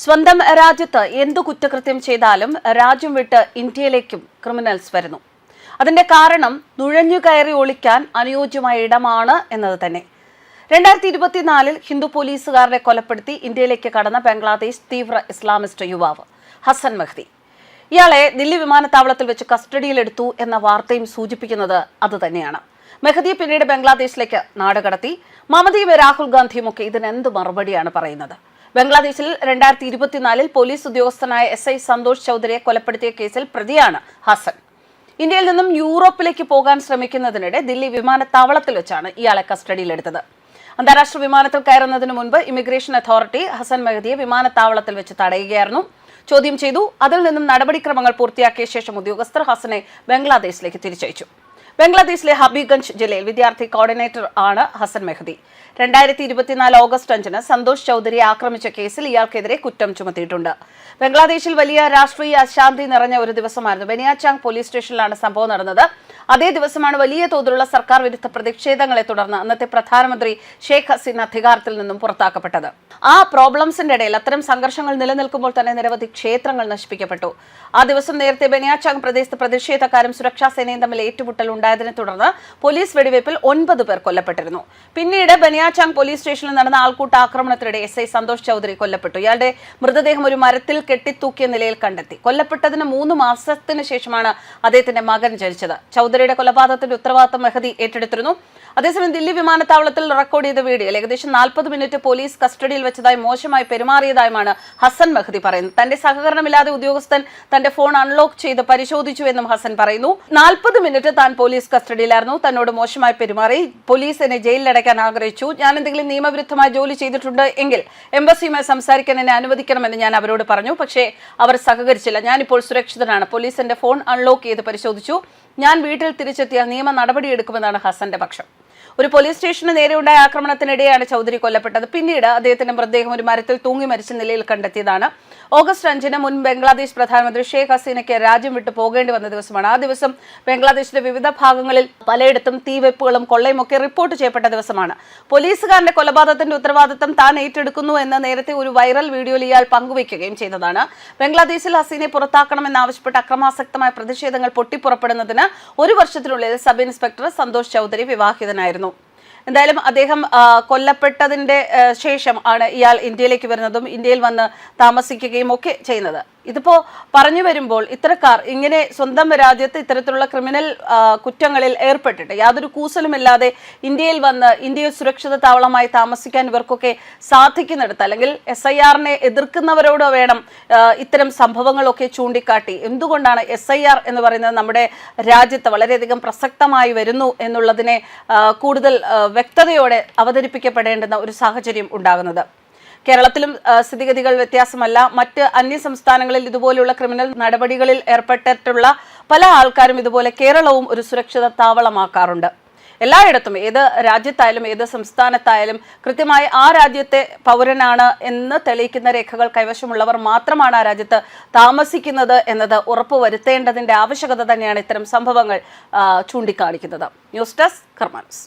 സ്വന്തം രാജ്യത്ത് എന്തു കുറ്റകൃത്യം ചെയ്താലും രാജ്യം വിട്ട് ഇന്ത്യയിലേക്കും ക്രിമിനൽസ് വരുന്നു. അതിന്റെ കാരണം നുഴഞ്ഞു കയറി ഒളിക്കാൻ അനുയോജ്യമായ ഇടമാണ് എന്നത് തന്നെ. രണ്ടായിരത്തി ഇരുപത്തിനാലിൽ ഹിന്ദു പോലീസുകാരനെ കൊലപ്പെടുത്തി ഇന്ത്യയിലേക്ക് കടന്ന ബംഗ്ലാദേശ് തീവ്ര ഇസ്ലാമിസ്റ്റ് യുവാവ് ഹസൻ മെഹ്ദി. ഇയാളെ ദില്ലി വിമാനത്താവളത്തിൽ വെച്ച് കസ്റ്റഡിയിലെടുത്തു എന്ന വാർത്തയും സൂചിപ്പിക്കുന്നത് അതുതന്നെയാണ് മെഹദിയെ പിന്നീട് ബംഗ്ലാദേശിലേക്ക് നാടുകടത്തി മമതയും രാഹുൽ ഗാന്ധിയും ഒക്കെ ഇതിനെന്ത് മറുപടിയാണ് പറയുന്നത്? ബംഗ്ലാദേശിൽ രണ്ടായിരത്തി ഇരുപത്തിനാലിൽ പോലീസ് ഉദ്യോഗസ്ഥനായ എസ് ഐ സന്തോഷ് ചൌധരിയെ കൊലപ്പെടുത്തിയ കേസിൽ പ്രതിയാണ് ഹസൻ. ഇന്ത്യയിൽ നിന്നും യൂറോപ്പിലേക്ക് പോകാൻ ശ്രമിക്കുന്നതിനിടെ ദില്ലി വിമാനത്താവളത്തിൽ വെച്ചാണ് ഇയാളെ കസ്റ്റഡിയിലെടുത്തത്. അന്താരാഷ്ട്ര വിമാനത്തിൽ കയറുന്നതിന് മുൻപ് ഇമിഗ്രേഷൻ അതോറിറ്റി ഹസൻ മെഹദിയെ വിമാനത്താവളത്തിൽ വെച്ച് തടയുകയായിരുന്നു. ചോദ്യം ചെയ്തു അതിൽ നിന്നും നടപടിക്രമങ്ങൾ പൂർത്തിയാക്കിയ ശേഷം ഉദ്യോഗസ്ഥർ ഹസനെ ബംഗ്ലാദേശിലേക്ക് തിരിച്ചയച്ചു. ബംഗ്ലാദേശിലെ ഹബീഗഞ്ച് ജില്ലയിൽ വിദ്യാർത്ഥി കോർഡിനേറ്റർ ആണ് ഹസൻ മെഹദി. രണ്ടായിരത്തി ഇരുപത്തിനാല് ഓഗസ്റ്റ് അഞ്ചിന് സന്തോഷ് ചൌധരിയെ ആക്രമിച്ച കേസിൽ ഇയാൾക്കെതിരെ കുറ്റം ചുമത്തിയിട്ടുണ്ട്. ബംഗ്ലാദേശിൽ വലിയ രാഷ്ട്രീയ അശാന്തി നിറഞ്ഞ ഒരു ദിവസമായിരുന്നു. ബനിയാചാങ് പോലീസ് സ്റ്റേഷനിലാണ് സംഭവം നടന്നത്. അതേ ദിവസമാണ് വലിയ തോതിലുള്ള സർക്കാർ വിരുദ്ധ പ്രതിഷേധങ്ങളെ തുടർന്ന് അന്നത്തെ പ്രധാനമന്ത്രി ഷെയ്ഖ് ഹസീന അധികാരത്തിൽ നിന്നും പുറത്താക്കപ്പെട്ടത്. ആ പ്രോബ്ലംസിന്റെ ഇടയിൽ അത്തരം സംഘർഷങ്ങൾ നിലനിൽക്കുമ്പോൾ തന്നെ നിരവധി ക്ഷേത്രങ്ങൾ നശിപ്പിക്കപ്പെട്ടു. ആ ദിവസം നേരത്തെ ബനിയാചാങ് പ്രദേശത്ത് പ്രതിഷേധക്കാരും സുരക്ഷാ സേനയും തമ്മിൽ ഏറ്റുമുട്ടൽ ഉണ്ടായതിനെ തുടർന്ന് പോലീസ് വെടിവയ്പിൽ ഒൻപത് പേർ കൊല്ലപ്പെട്ടിരുന്നു. പിന്നീട് ബനിയാചാങ് പോലീസ് സ്റ്റേഷനിൽ നടന്ന ആൾക്കൂട്ട ആക്രമണത്തിനിടെ എസ് ഐ സന്തോഷ് ചൌധരി കൊല്ലപ്പെട്ടു. ഇയാളുടെ മൃതദേഹം ഒരു മരത്തിൽ കെട്ടിത്തൂക്കിയ നിലയിൽ കണ്ടെത്തി. കൊല്ലപ്പെട്ടതിന് മൂന്ന് മാസത്തിന് ശേഷമാണ് അദ്ദേഹത്തിന്റെ മകൻ ജനിച്ചത്. ചൌധരിയുടെ കൊലപാതകത്തിന്റെ ഉത്തരവാദിത്തം മെഹദി ഏറ്റെടുത്തിരുന്നു. അതേസമയം ദില്ലി വിമാനത്താവളത്തിൽ റെക്കോർഡ് ചെയ്ത വീഡിയോ ഏകദേശം നാൽപ്പത് മിനിറ്റ് പോലീസ് കസ്റ്റഡിയിൽ വെച്ചതായി മോശമായി പെരുമാറിയതായുമാണ് ഹസൻ മെഹദി പറയുന്നത്. തന്റെ സഹകരണമില്ലാതെ ഉദ്യോഗസ്ഥൻ തന്റെ ഫോൺ അൺലോക്ക് ചെയ്ത് പരിശോധിച്ചു എന്നും ഹസൻ പറയുന്നു. നാൽപ്പത് മിനിറ്റ് താൻ പോലീസ് കസ്റ്റഡിയിലായിരുന്നു. തന്നോട് മോശമായി പെരുമാറി. പോലീസ് എന്നെ ജയിലിലടയ്ക്കാൻ ആഗ്രഹിച്ചു. ഞാൻ എന്തെങ്കിലും നിയമവിരുദ്ധമായി ജോലി ചെയ്തിട്ടുണ്ട് എങ്കിൽ എംബസിയുമായി സംസാരിക്കാൻ എന്നെ അനുവദിക്കണമെന്ന് ഞാൻ അവരോട് പറഞ്ഞു. പക്ഷേ അവർ സഹകരിച്ചില്ല. ഞാനിപ്പോൾ സുരക്ഷിതനാണ്. പോലീസ് എന്റെ ഫോൺ അൺലോക്ക് ചെയ്ത് പരിശോധിച്ചു. ഞാൻ വീട്ടിൽ തിരിച്ചെത്തിയാൽ നിയമ നടപടിയെടുക്കുമെന്നാണ് ഹസന്റെ പക്ഷം. ഒരു പോലീസ് സ്റ്റേഷന് നേരെയുണ്ടായ ആക്രമണത്തിനിടെയാണ് ചൗധരി കൊല്ലപ്പെട്ടത്. പിന്നീട് അദ്ദേഹത്തിന്റെ മൃതദേഹം ഒരു മരത്തിൽ തൂങ്ങി മരിച്ച നിലയിൽ കണ്ടെത്തിയതാണ്. ഓഗസ്റ്റ് അഞ്ചിന് മുൻ ബംഗ്ലാദേശ് പ്രധാനമന്ത്രി ഷെയ്ഖ് ഹസീനയ്ക്ക് രാജ്യം വിട്ടു പോകേണ്ടി വന്ന ദിവസമാണ്. ആ ദിവസം ബംഗ്ലാദേശിന്റെ വിവിധ ഭാഗങ്ങളിൽ പലയിടത്തും തീവെപ്പുകളും കൊള്ളയും ഒക്കെ റിപ്പോർട്ട് ചെയ്യപ്പെട്ട ദിവസമാണ്. പോലീസുകാരന്റെ കൊലപാതകത്തിന്റെ ഉത്തരവാദിത്തം താൻ ഏറ്റെടുക്കുന്നു എന്ന് നേരത്തെ ഒരു വൈറൽ വീഡിയോയിൽ ഇയാൾ പങ്കുവയ്ക്കുകയും ചെയ്തതാണ്. ബംഗ്ലാദേശിൽ ഹസീനെ പുറത്താക്കണമെന്നാവശ്യപ്പെട്ട് അക്രമാസക്തമായ പ്രതിഷേധങ്ങൾ പൊട്ടിപ്പുറപ്പെടുന്നതിന് ഒരു വർഷത്തിനുള്ളിൽ സബ് ഇൻസ്പെക്ടർ സന്തോഷ് ചൌധരി വിവാഹിതനായിരുന്നു. എന്തായാലും അദ്ദേഹം കൊല്ലപ്പെട്ടതിന്റെ ശേഷം ആണ് ഇയാൾ ഇന്ത്യയിലേക്ക് വരുന്നതും ഇന്ത്യയിൽ വന്ന് താമസിക്കുകയും ഒക്കെ ചെയ്യുന്നത്. ഇതിപ്പോ പറഞ്ഞു വരുമ്പോൾ ഇത്തരക്കാർ ഇങ്ങനെ സ്വന്തം രാജ്യത്ത് ഇത്തരത്തിലുള്ള ക്രിമിനൽ കുറ്റങ്ങളിൽ ഏർപ്പെട്ടിട്ട് യാതൊരു കൂസലുമില്ലാതെ ഇന്ത്യയിൽ വന്ന് ഇന്ത്യയിൽ സുരക്ഷിത താവളമായി താമസിക്കാൻ ഇവർക്കൊക്കെ സാധിക്കുന്നിടത്ത് അല്ലെങ്കിൽ എസ് ഐ ആറിനെ എതിർക്കുന്നവരോട് വേണം ഇത്തരം സംഭവങ്ങളൊക്കെ ചൂണ്ടിക്കാട്ടി. എന്തുകൊണ്ടാണ് എസ് ഐ ആർ എന്ന് പറയുന്നത് നമ്മുടെ രാജ്യത്ത് വളരെയധികം പ്രസക്തമായി വരുന്നു എന്നുള്ളതിനെ കൂടുതൽ വ്യക്തതയോടെ അവതരിപ്പിക്കപ്പെടേണ്ടുന്ന ഒരു സാഹചര്യം ഉണ്ടാകുന്നത്? കേരളത്തിലും സ്ഥിതിഗതികൾ വ്യത്യാസമല്ല. മറ്റ് അന്യ സംസ്ഥാനങ്ങളിൽ ഇതുപോലെയുള്ള ക്രിമിനൽ നടപടികളിൽ ഏർപ്പെട്ടിട്ടുള്ള പല ആൾക്കാരും ഇതുപോലെ കേരളവും ഒരു സുരക്ഷിത താവളമാക്കാറുണ്ട്. എല്ലായിടത്തും ഏത് രാജ്യത്തായാലും ഏത് സംസ്ഥാനത്തായാലും കൃത്യമായി ആ രാജ്യത്തെ പൗരനാണ് എന്ന് തെളിയിക്കുന്ന രേഖകൾ കൈവശമുള്ളവർ മാത്രമാണ് ആ രാജ്യത്ത് താമസിക്കുന്നത് എന്നത് ഉറപ്പുവരുത്തേണ്ടതിന്റെ ആവശ്യകത തന്നെയാണ് ഇത്തരം സംഭവങ്ങൾ ചൂണ്ടിക്കാണിക്കുന്നത്. News desk കർമാൻസ്